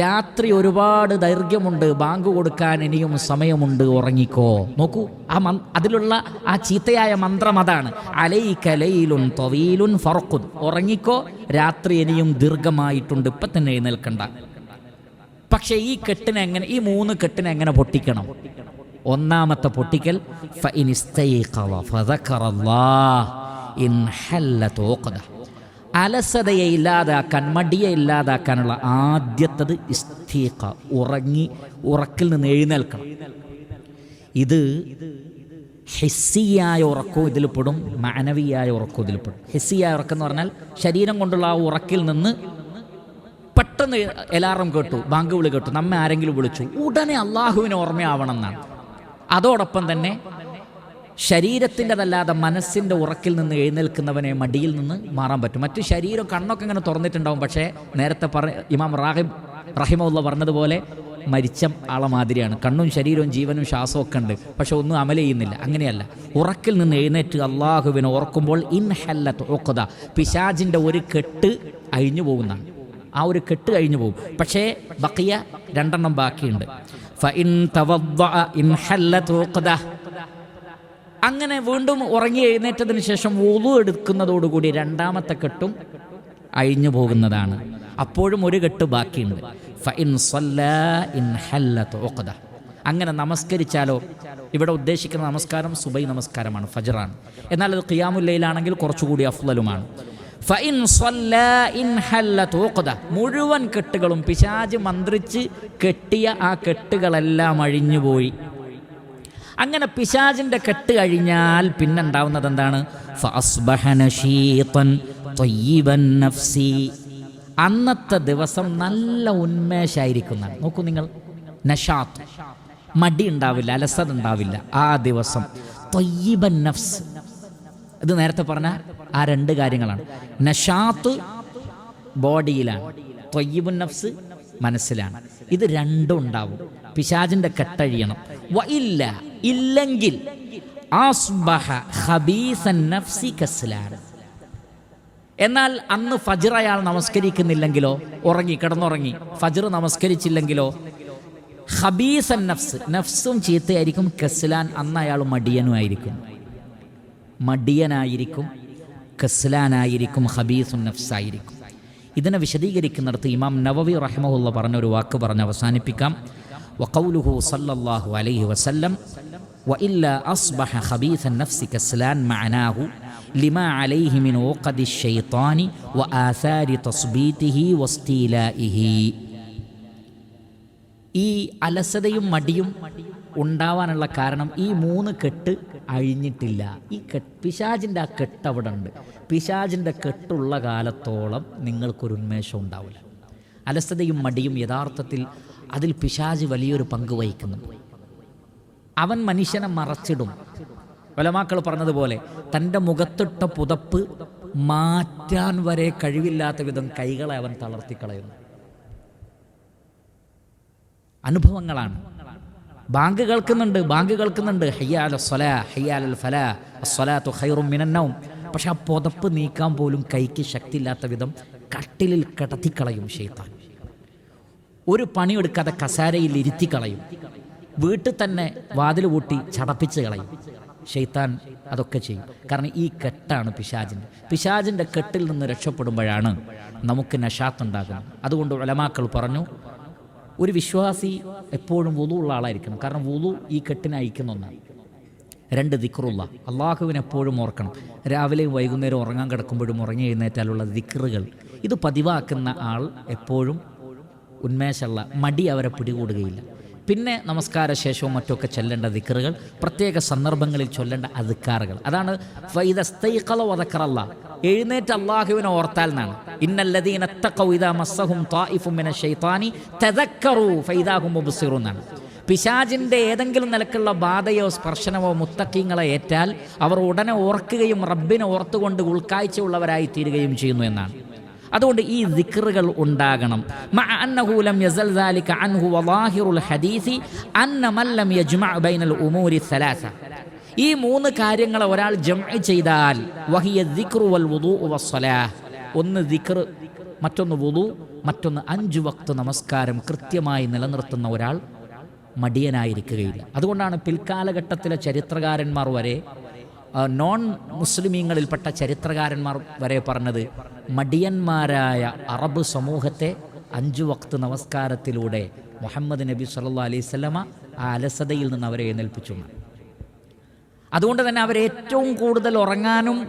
രാത്രി ഒരുപാട് ദൈർഘ്യമുണ്ട് ബാങ്ക് കൊടുക്കാൻ ഇനിയും സമയമുണ്ട് ഉറങ്ങിക്കോ. നോക്കൂ ആ മന് അതിലുള്ള ആ ചീത്തയായ മന്ത്രം അതാണ്. അലൈ കലയിലും തൊവീലുൻ ഫറക്കുൻ ഉറങ്ങിക്കോ രാത്രി ഇനിയും ദീർഘമായിട്ടുണ്ട് ഇപ്പം തന്നെ എഴുന്നേൽക്കണ്ട. പക്ഷേ ഈ കെട്ടിനെ എങ്ങനെ ഈ മൂന്ന് കെട്ടിനെ എങ്ങനെ പൊട്ടിക്കണം? ഒന്നാമത്തെ പൊട്ടിക്കൽ. അലസതയെ ഇല്ലാതാക്കാൻ മടിയെ ഇല്ലാതാക്കാനുള്ള ആദ്യത്തത് ഇസ്തീഖ ഉറങ്ങി ഉറക്കിൽ നിന്ന് എഴുന്നേൽക്കണം. ഇത് ഹെസ്സിയായ ഉറക്കവും ഇതിൽ പെടും മാനവിയായ ഉറക്കവും ഇതിൽ പെടും. ഹെസ്സിയായ ഉറക്കം എന്ന് പറഞ്ഞാൽ ശരീരം കൊണ്ടുള്ള ആ ഉറക്കിൽ നിന്ന് പെട്ടെന്ന് അലാറം കേട്ടു ബാങ്ക് വിളി കേട്ടു നമ്മെ ആരെങ്കിലും വിളിച്ചു ഉടനെ അള്ളാഹുവിന് ഓർമ്മയാവണം എന്നാണ്. അതോടൊപ്പം തന്നെ ശരീരത്തിന്റെതല്ലാതെ മനസ്സിന്റെ ഉറക്കിൽ നിന്ന് എഴുന്നേൽക്കുന്നവനെ മടിയിൽ നിന്ന് മാറാൻ പറ്റും. മറ്റ് ശരീരം കണ്ണൊക്കെ ഇങ്ങനെ തുറന്നിട്ടുണ്ടാവും. പക്ഷേ നേരത്തെ പറ ഇമാം റാഹിബ് റഹിമുള്ള പറഞ്ഞതുപോലെ മരിച്ച ആളെ മാതിരിയാണ്. കണ്ണും ശരീരവും ജീവനും ശ്വാസവും ഒക്കെ ഉണ്ട്. പക്ഷെ ഒന്നും അമല ചെയ്യുന്നില്ല. അങ്ങനെയല്ല. ഉറക്കിൽ നിന്ന് എഴുന്നേറ്റ് അള്ളാഹുവിനെ ഓർക്കുമ്പോൾ ഇൻ ഹല്ലത്ത് ഓക്കത പിശാജിന്റെ ഒരു കെട്ട് അഴിഞ്ഞു പോകുന്നതാണ്. ആ ഒരു കെട്ട് കഴിഞ്ഞു പോകും. പക്ഷേ ബക്കിയ രണ്ടെണ്ണം ബാക്കിയുണ്ട്. അങ്ങനെ വീണ്ടും ഉറങ്ങി എഴുന്നേറ്റതിന് ശേഷം വുളു എടുക്കുന്നതോടുകൂടി രണ്ടാമത്തെ കെട്ടും അഴിഞ്ഞു പോകുന്നതാണ്. അപ്പോഴും ഒരു കെട്ട് ബാക്കിയുണ്ട്. അങ്ങനെ നമസ്കരിച്ചാലോ? ഇവിടെ ഉദ്ദേശിക്കുന്ന നമസ്കാരം സുബൈ നമസ്കാരമാണ് ഫജറാണ്. എന്നാൽ അത് ഖിയാമുല്ലയിലാണെങ്കിൽ കുറച്ചുകൂടി അഫ്ലലുമാണ്. സ്വല്ലാ ഇൻ ഉഖ്ദ. മുഴുവൻ കെട്ടുകളും പിശാജ് മന്ത്രിച്ച് കെട്ടിയ ആ കെട്ടുകളെല്ലാം അഴിഞ്ഞുപോയി. അങ്ങനെ പിശാജിന്റെ കെട്ട് കഴിഞ്ഞാൽ പിന്നെ ഉണ്ടാവുന്നത് എന്താണ്. അന്നത്തെ ദിവസം നല്ല ഉന്മേഷായിരിക്കുന്നതാണ്. നോക്കൂ നിങ്ങൾ. നഷാത്ത്. മടി ഉണ്ടാവില്ല അലസത ഉണ്ടാവില്ല. ആ ദിവസം ഇത് നേരത്തെ പറഞ്ഞ ആ രണ്ട് കാര്യങ്ങളാണ്. നഷാത്ത് ബോഡിയിലാണ്. ത്വയ്യിബുൻ നഫ്സ് മനസ്സിലാണ്. ഇത് രണ്ടും ഉണ്ടാവും. പിശാജിന്റെ കെട്ടഴിയണം. ഇല്ല ഇല്ലെങ്കിൽ എന്നാൽ അന്ന് ഫജർ അയാൾ നമസ്കരിക്കുന്നില്ലെങ്കിലോ? ഉറങ്ങി കിടന്നുറങ്ങി. ഫജർ നമസ്കരിച്ചില്ലെങ്കിലോ? ഹബീസൻ നഫ്സ് നഫ്സും ചീത്തയായിരിക്കും. കസ്ലാൻ അന്ന് അയാൾ മടിയനുമായിരിക്കും. മടിയനായിരിക്കും കസ്ലാനായിരിക്കും ഹബീസുൻ നഫ്സായിരിക്കും ഇതിനെ വിശദീകരിക്കുന്നിടത്ത് ഇമാം നവവി റഹ്മുള്ള പറഞ്ഞ ഒരു വാക്ക് പറഞ്ഞ് അവസാനിപ്പിക്കാം വഖൗലുഹു സല്ലല്ലാഹു അലൈഹി വസല്ലം وإلا أصبح خبيث النفس كسلان معناه لما عليه من عقد الشيطان وآثار تصبيته واستيلائه ഈ അലസതയും മടിയും ഉണ്ടാവാനുള്ള കാരണം ഈ മൂന്ന് കെട്ട് അഴിഞ്ഞിട്ടില്ല. ഈ കെട്ട് പിശാജിന്റെ ആ കെട്ട് അവിടെ ഉണ്ട്. പിശാജിന്റെ കെട്ടുള്ള കാലത്തോളം നിങ്ങൾക്കൊരു ഉന്മേഷം ഉണ്ടാവില്ല. അലസതയും മടിയും യഥാർത്ഥത്തിൽ അതിൽ പിശാജ് വലിയൊരു പങ്ക് വഹിക്കുന്നു. അവൻ മനുഷ്യനെ മറച്ചിടും. വലമാക്കൾ പറഞ്ഞതുപോലെ തന്റെ മുഖത്തിട്ട പുതപ്പ് മാറ്റാൻ വരെ കഴിവില്ലാത്ത വിധം കൈകളെ അവൻ തളർത്തിക്കളയുന്നു. അനുഭവങ്ങളാണ്. ബാങ്ക് കേൾക്കുന്നുണ്ട് ബാങ്ക് കേൾക്കുന്നുണ്ട്. ഹയ്യാല സ്വലാ ഹയ്യാലൽ ഫലാ അസ്വലാത്തു ഹൈറും മിനന്നവും പക്ഷെ ആ പുതപ്പ് നീക്കാൻ പോലും കൈക്ക് ശക്തിയില്ലാത്ത വിധം കട്ടിലിൽ കിടത്തിക്കളയും ഷെയ്ത്താൻ ഒരു പണിയെടുക്കാതെ കസാരയിൽ ഇരുത്തി കളയും. വീട്ടിൽ തന്നെ വാതിൽ കൂട്ടി ചടപ്പിച്ച് കളയും. ഷെയ്ത്താൻ അതൊക്കെ ചെയ്യും. കാരണം ഈ കെട്ടാണ് പിശാജിന്റെ പിശാജിന്റെ കെട്ടിൽ നിന്ന് രക്ഷപ്പെടുമ്പോഴാണ് നമുക്ക് നഷാത്തുണ്ടാകുന്നത് അതുകൊണ്ട് ഉലമാക്കൾ പറഞ്ഞു ഒരു വിശ്വാസി എപ്പോഴും വുതു ഉള്ള ആളായിരിക്കണം. കാരണം വുളു ഈ കെട്ടിനെ അയക്കുന്ന ഒന്നാണ് രണ്ട് ദിക്റുള്ള. അള്ളാഹുവിനെ എപ്പോഴും ഓർക്കണം. രാവിലെയും വൈകുന്നേരം ഉറങ്ങാൻ കിടക്കുമ്പോഴും ഉറങ്ങി എഴുന്നേറ്റാലുള്ള ദിക്റുകൾ. ഇത് പതിവാക്കുന്ന ആൾ എപ്പോഴും ഉന്മേഷമുള്ള മടി അവരെ പിടികൂടുകയില്ല. പിന്നെ നമസ്കാര ശേഷവും മറ്റൊക്കെ ചൊല്ലേണ്ട ദിക്കറുകൾ പ്രത്യേക സന്ദർഭങ്ങളിൽ ചൊല്ലേണ്ട അധികാറുകൾ. അതാണ് എഴുന്നേറ്റ് അള്ളാഹുവിനെ ഓർത്താൽ എന്നാണ്. ഇദാ മസ്സഹും മിന ഫൈദാഹും എന്നാണ്. പിശാജിന്റെ ഏതെങ്കിലും നിലക്കുള്ള ബാധയോ സ്പർശനമോ മുത്തക്കിങ്ങളെ ഏറ്റാൽ അവർ ഉടനെ ഓർക്കുകയും റബ്ബിനെ ഓർത്തുകൊണ്ട് ഉൾക്കാഴ്ചയുള്ളവരായി തീരുകയും ചെയ്യുന്നു എന്നാണ്. അതുകൊണ്ട് ഈ ദിക്റുകൾ ഉണ്ടാകണം. ഈ മൂന്ന് കാര്യങ്ങളെ ഒരാൾ ജമ ചെയ്താൽ വഹിയ വൽ ഒന്ന് ദിക്ർ മറ്റൊന്ന് വുദു മറ്റൊന്ന് അഞ്ചു വക്ത നമസ്കാരം കൃത്യമായി നിലനിർത്തുന്ന ഒരാൾ മടിയനായിരിക്കുകയില്ല. അതുകൊണ്ടാണ് പിൽക്കാലഘട്ടത്തിലെ ചരിത്രകാരന്മാർ വരെ നോൺ മുസ്ലിമീങ്ങളിൽപ്പെട്ട ചരിത്രകാരന്മാർ വരെ പറഞ്ഞത് മടിയന്മാരായ അറബ് സമൂഹത്തെ അഞ്ചു വക്ത് നമസ്കാരത്തിലൂടെ മുഹമ്മദ് നബി സല്ലാ അലൈഹി സ്വലമ ആ അലസതയിൽ നിന്ന് അവരെ എഴുന്നേൽപ്പിച്ചു അതുകൊണ്ട് തന്നെ അവർ ഏറ്റവും കൂടുതൽ ഉറങ്ങാനും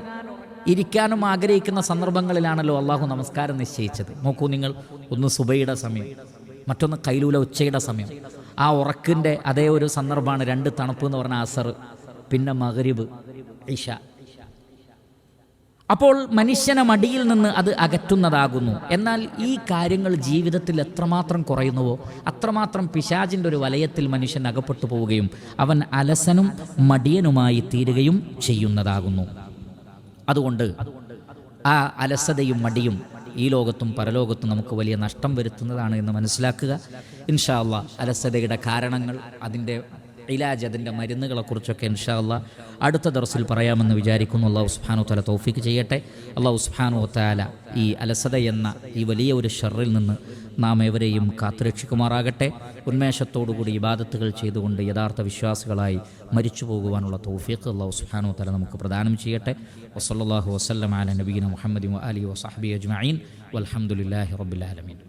ഇരിക്കാനും ആഗ്രഹിക്കുന്ന സന്ദർഭങ്ങളിലാണല്ലോ അള്ളാഹു നമസ്കാരം നിശ്ചയിച്ചത്. നോക്കൂ നിങ്ങൾ ഒന്ന് സുബൈയുടെ സമയം മറ്റൊന്ന് കൈലൂല ഉച്ചയുടെ സമയം. ആ ഉറക്കിന്റെ അതേ ഒരു സന്ദർഭമാണ് രണ്ട് തണുപ്പ് എന്ന് പറഞ്ഞ അസർ പിന്നെ മഗ്രിബ് ഇഷ അപ്പോൾ മനുഷ്യനെ മടിയിൽ നിന്ന് അത് അകറ്റുന്നതാകുന്നു. എന്നാൽ ഈ കാര്യങ്ങൾ ജീവിതത്തിൽ എത്രമാത്രം കുറയുന്നുവോ അത്രമാത്രം പിശാചിന്റെ ഒരു വലയത്തിൽ മനുഷ്യൻ അകപ്പെട്ടു പോവുകയും അവൻ അലസനും മടിയനുമായി തീരുകയും ചെയ്യുന്നതാകുന്നു. അതുകൊണ്ട് ആ അലസതയും മടിയും ഈ ലോകത്തും പരലോകത്തും നമുക്ക് വലിയ നഷ്ടം വരുത്തുന്നതാണ് എന്ന് മനസ്സിലാക്കുക. ഇൻഷാ അള്ളാ അലസതയുടെ കാരണങ്ങൾ അതിന്റെ ഇലാജ് അതിന്റെ മരുന്നുകളെക്കുറിച്ചൊക്കെ ഇൻഷാ അള്ളാ അടുത്ത ദർസിൽ പറയാമെന്ന് വിചാരിക്കുന്നു. അള്ളാഹു സുബ്ഹാനഹു തല തോഫിക്ക് ചെയ്യട്ടെ. അള്ളാഹു സുബ്ഹാനഹു താല ഈ അലസത എന്ന ഈ വലിയ ഒരു ഷെറിൽ നിന്ന് നാം എവരെയും കാത്തുരക്ഷിക്കുമാറാകട്ടെ. ഉന്മേഷത്തോടുകൂടി ഇബാദത്തുകൾ ചെയ്തുകൊണ്ട് യഥാർത്ഥ വിശ്വാസികളായി മരിച്ചു പോകുവാനുള്ള തൗഫീഖ് അള്ളാഹു സുബ്ഹാനഹു തല നമുക്ക് പ്രദാനം ചെയ്യട്ടെ. വസല്ലാഹു വസ്ലം അല നബീന മുഹമ്മദ് അലി വസാഹബി അജ്മീൻ വലഹമുല്ലാഹി റബുലാലമീൻ